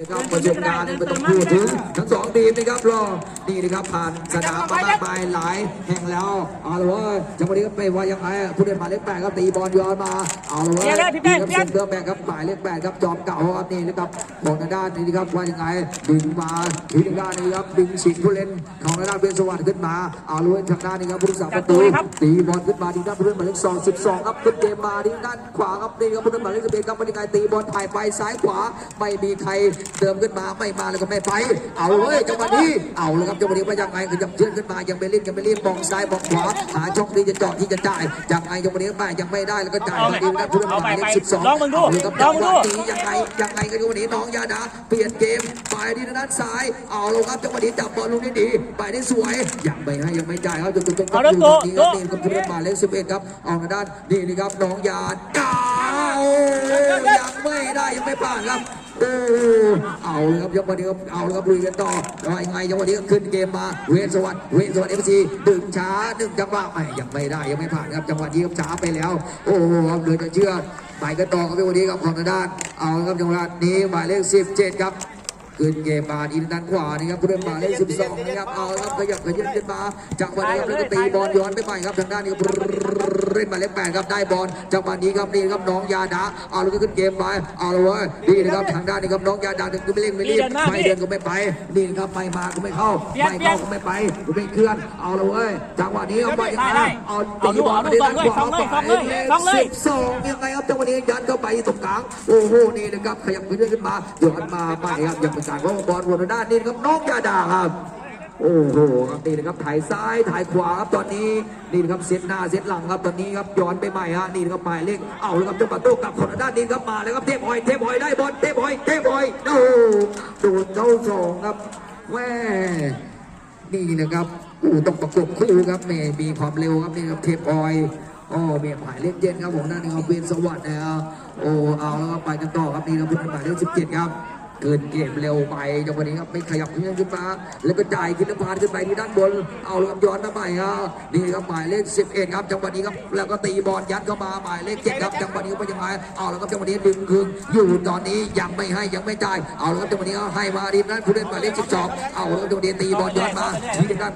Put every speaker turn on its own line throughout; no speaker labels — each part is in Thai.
นะครับประสบการณ์ไม่ต้องพูดถึงทั้งสองทีมนะครับรอนี่นะครับผ่านสนามมามากมายหลายแห่งแล้วเอาละเว้ยจังหวะนี้ก็ไปว่ายังไงผู้เล่นหมายเลขแปดครับตีบอลย้อนมาเอาละเว้ย
เปลี่ยนเลยพี่แป้ง
นี่ครับเซนเตอร์แบ็คครับหมายเลขแปดครับจอมเก่าครับนี่นะครับของทางด้านนี้นะครับว่ายังไงดึงมาทีทางด้านนี้ครับดึงสิงผู้เล่นของทางด้านเบนสวัสดิ์ขึ้นมาเอาละเว้ยทางด้านนี้ครับผู้รักษาประตู
จัดตัวเลยครับ
ตีบอลขึ้นมาที่ด้านผู้เล่นหมายเลขสองสิบสองครับขึ้นเกมมาที่ด้านขวาครับนี่ครับผู้เล่นหมายเลขสิบเอ็ดครับว่ายังไงตีบอลถ่ายไปซ้ายขวาไม่มีใครเติมขึ้นมาไม่มาแล้วก็ไม่ไป เอาเลยจังหวะนี้เอาเลยครับจังหวะนี้ว่ายังไงก็ยังเชื่อนขึ้นมายังไม่รีบยังไม่รีบมองซ้ายมองขวาหาช่องที่จะเจาะที่จะจ่ายยังไงจังหวะนี้มายังไม่ได้แล้วก็จ่ายมาดีนะผู้เล่นหมายเลขสิบสอง
ลองมึงดู
เอาเลยครับ
ล
จั
อง
ง
มึ
ห
ง
วะ
ดู
นี้ยังไงยังไงก็จังหวะนี้น้องยาดาเปลี่ยนเกมไปที่ด้านซ้าย เอาเลยครับจังหวะนี้จับบอลลูกนี้ดีไปได้สวยยังไม่ให้ยังไม่จ่ายครับจนจนจน
เอาแล้ว
อยู่ตรงนี้ครับ
โต๊ะ
นี่ครับผู้เล่นหมายเลขสิบเอ็ดครับเอาทางด้านนี่นี่ครับน้องยาดายังไม่ได้ยังไม่ผ่านครับ โอ้เอาเลยครับยังวันนี้ครับเอาเลยครับลุยกันต่อว่ายังไงยังวันนี้ขึ้นเกมมาเวทสวัสดิ์เวทสวัสดิ์เอฟซีดึงช้าดึงจังหวะไม่ยังไม่ได้ยังไม่ผ่านครับจังหวะนี้ครับช้าไปแล้ว โอ้โหครับเหลือจะเชื่อไปกันต่อครับวันนี้ครับของทางด้าน เอาครับจังหวะนี้หมายเลข17 ครับขึ้นเกมมาดีด้านขวานี่ครับผู้เล่นหมายเลข12นะครับเอาครับขยับขยับขึ้นมาจังหวะนี้ครับแล้วก็ตีบอลย้อนไปใหม่ครับทางด้านนี้ครับ เล่นหมายเลข8ครับได้บอลจังหวะนี้ครับนี่ครับน้องยาดาเอาแล้วก็ขึ้นเกมไปเอาละเว้ยนี่นะครับทางด้านนี้ครับน้องยาดาเดินก็ไม่เร่งไม่รีบ
เดินมา
ไม่
พี่
เดินก็ไม่ไปนี่นะครับไม่มาก็ไม่เข้า
เปลี่ยน
ไม่เข้า
เปลี่ยน
ก็ไม่ไปก็ไม่เคลื่อนเอาละเว้ยจังหวะนี้เอาไปยัง
ได้
ไง
ได้
เอา
เอา
ตี
ดู
บอล
เอา
มา
ดู
ที่ด้านขวา
สองเลยสองเลยสองเลย
สิบสองยังไงครับจังหวะนี้ยันเข้าไปตรงกลางโอ้โหนี่นะครับขยับขึ้นขึ้นมาย้อนมาใหม่ครับยังเป็นการว่าบอลวนด้านนี้นะครับน้องยาดาครับ โอ้โหครับนี่นะครับถ่ายซ้ายถ่ายขวาครับตอนนี้นี่นะครับเซตหน้าเซตหลังครับตอนนี้ครับย้อนไปใหม่ฮะนี่นะครับหมายเลขเอาเลยครับจังหวะโต้กลับของด้านนี้ครับมาแล้วครับเทพหอยเทพหอยได้บอลเทพหอยเทพหอยโอ้โหโดนเข้าสองครับแม่นี่นะครับอู้ต้องประกบคู่ครับแม่มีความเร็วครับนี่ครับเทพหอยอ๋อเมียหมายเลขเจ็ดครับผมนั่นนี่ครับเวียนสวัสดิ์นะครับโอ้เอาแล้วครับไปกันต่อครับนี่ครับเป็นหมายเลขสิบเจ็ดครับ เกินเกมเร็วไปจังหวะนี้ครับไม่ขยับขึ้นขึ้นมาแล้วก็จ่ายขึ้นพานขึ้นไปที่ด้านบน เอาลยครับย้อนมาใหม่ครับนี่ครับหมายเลข 11 ครับจังหวะนี้ครับแล้วก็ตีบอลยัดเข้ามาหมายเลข7ครับจังหวะนี้ก็ยังไงเอาแล้วครับจังหวะนี้ดึงคืนอยู่ตอนนี้ยังไม่ให้ยังไม่จ่ายเอาแล้วครับจังหวะนี้ให้มาดีนั้นผู้เล่นหมายเลข 12 เอาแล้วครับจังหวะนี้ตีบอลย้อนมาที่ด้าน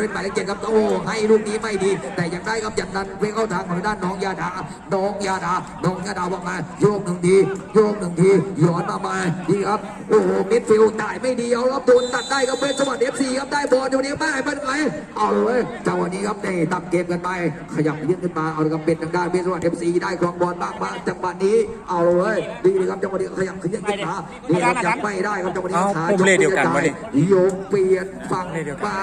เล่นหมายเลขเจ็ดครับโอ้ให้ลูกนี้ไม่ดี แต่ยังได้ครับอย่างนั้นเพ่เข้าทางของด้านน้องยาดาน้องยาดาน้องยาดาบอกมาโยกหนึ่งทีโยกหนึ่งทีย้อนมาใหม่ดีครับโอ้โหมิดฟิลด์จ่ายไม่ดีเอาครับโดนตัดได้ครับเป็นสวัสดิ์เอฟซีครับได้บอลจังหวะนี้ไม่ให้เป็นไรเอาเลยจังหวะนี้ครับนี่ตับเกมกันไปขยับยื่นขึ้นมาเอาเลยครับเป็นทางด้านเป็นสวัสดิ์เอฟซีได้ครองบอลบ้างมาจังหวะนี้เอาเลยดีเลยครับจังหวะนี้ขยับขยับขึ้นมานี่ครับยังไม่ได้ครับจังหวะนี้
เอ้า
ขา
ผมเลขเดียวกันวะนี่
โยกเปลี่ยนฝั่ง
เลขเดียวกัน
มา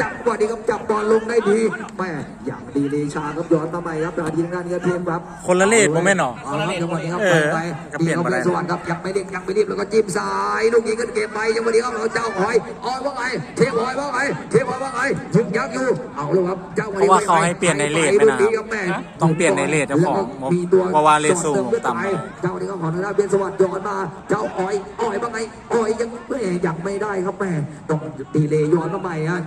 จังหวะนี้ครับจับบอลลงได้ดีแม่อย่างดีเลยชาครับย้อนมาใหม่ครับนาทีทางด้านนี้ครับเทียมครับ
คนละเลขผมแม่นหรอ
เอาละครับจังหวะนี้ครับ
เอ
ไป
อ
ไป
ก็เปลี่ยน
ครับ
มา
เป็
แล้
น
ว
สวัสดิ์ครับยังไม่เรียกยังไม่รีบแล้วก็จิ้มซ้ายลูกยิงกันเกมไปยังไม่ดีครับเราเจ้าหอยหอยว่าไงเทพหอยว่าไงเทพหอยว่าไงถึงยักษ์อยู่เอาเลยครับเจ้า
เพราะว่าเขาให้เปลี่ยนในเลขไหมนะ
ลูกนี้ครับแม่
ต้องเปลี่ยนในเลขเจ้าของ
แล้วก็มีตัว
เพราะว่าเลขสูง
สอดเติมขึ้น
ต่ำ
ไปเจ้านี้ก็ขอทางด้านเป็นสวัสดิ์ย้อนมาเจ้าอ้อยอ้อยว่าไงอ้อยยังแม่ยังไม่ได้ครับแม่ต้องตีเลยย้อนมาใหม่ฮะ